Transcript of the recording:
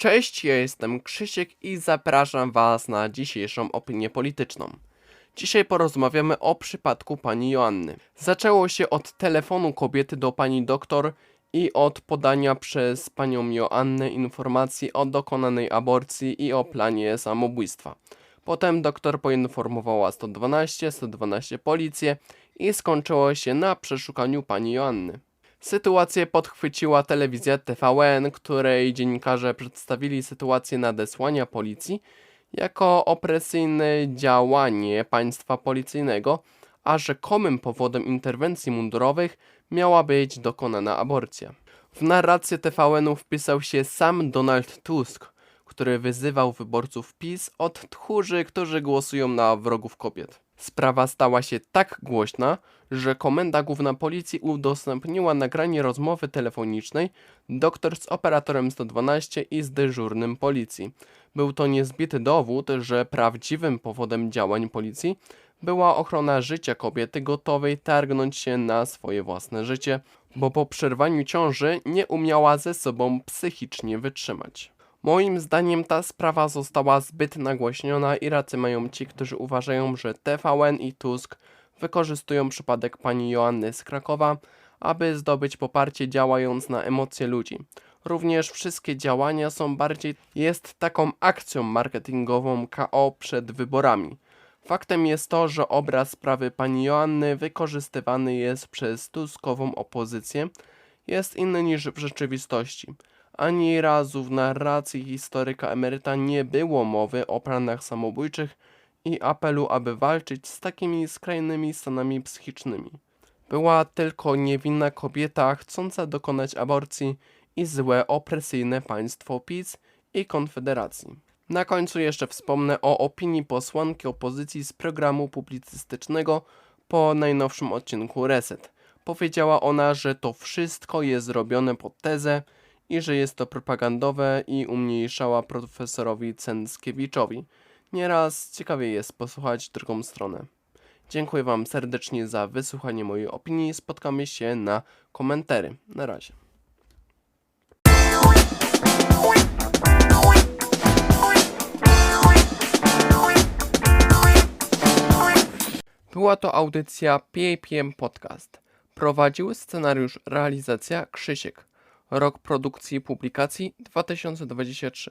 Cześć, ja jestem Krzysiek i zapraszam Was na dzisiejszą opinię polityczną. Dzisiaj porozmawiamy o przypadku pani Joanny. Zaczęło się od telefonu kobiety do pani doktor i od podania przez panią Joannę informacji o dokonanej aborcji i o planie samobójstwa. Potem doktor poinformowała 112, 112 policję i skończyło się na przeszukaniu pani Joanny. Sytuację podchwyciła telewizja TVN, której dziennikarze przedstawili sytuację nadesłania policji jako opresyjne działanie państwa policyjnego, a rzekomym powodem interwencji mundurowych miała być dokonana aborcja. W narrację TVN-u wpisał się sam Donald Tusk, który wyzywał wyborców PiS od tchórzy, którzy głosują na wrogów kobiet. Sprawa stała się tak głośna, że Komenda Główna Policji udostępniła nagranie rozmowy telefonicznej doktor z operatorem 112 i z dyżurnym policji. Był to niezbity dowód, że prawdziwym powodem działań policji była ochrona życia kobiety gotowej targnąć się na swoje własne życie, bo po przerwaniu ciąży nie umiała ze sobą psychicznie wytrzymać. Moim zdaniem ta sprawa została zbyt nagłośniona i racy mają ci, którzy uważają, że TVN i Tusk wykorzystują przypadek pani Joanny z Krakowa, aby zdobyć poparcie działając na emocje ludzi. Również wszystkie działania są bardziej jest taką akcją marketingową KO przed wyborami. Faktem jest to, że obraz sprawy pani Joanny wykorzystywany jest przez tuskową opozycję, jest inny niż w rzeczywistości. Ani razu w narracji historyka emeryta nie było mowy o planach samobójczych i apelu, aby walczyć z takimi skrajnymi stanami psychicznymi. Była tylko niewinna kobieta chcąca dokonać aborcji i złe opresyjne państwo PiS i Konfederacji. Na końcu jeszcze wspomnę o opinii posłanki opozycji z programu publicystycznego po najnowszym odcinku Reset. Powiedziała ona, że to wszystko jest zrobione pod tezę i że jest to propagandowe i umniejszała profesorowi Cęckiewiczowi. Nieraz ciekawie jest posłuchać drugą stronę. Dziękuję Wam serdecznie za wysłuchanie mojej opinii. Spotkamy się na komentary. Na razie. Była to audycja PAPM Podcast. Prowadził scenariusz realizacja Krzysiek. Rok produkcji i publikacji 2023.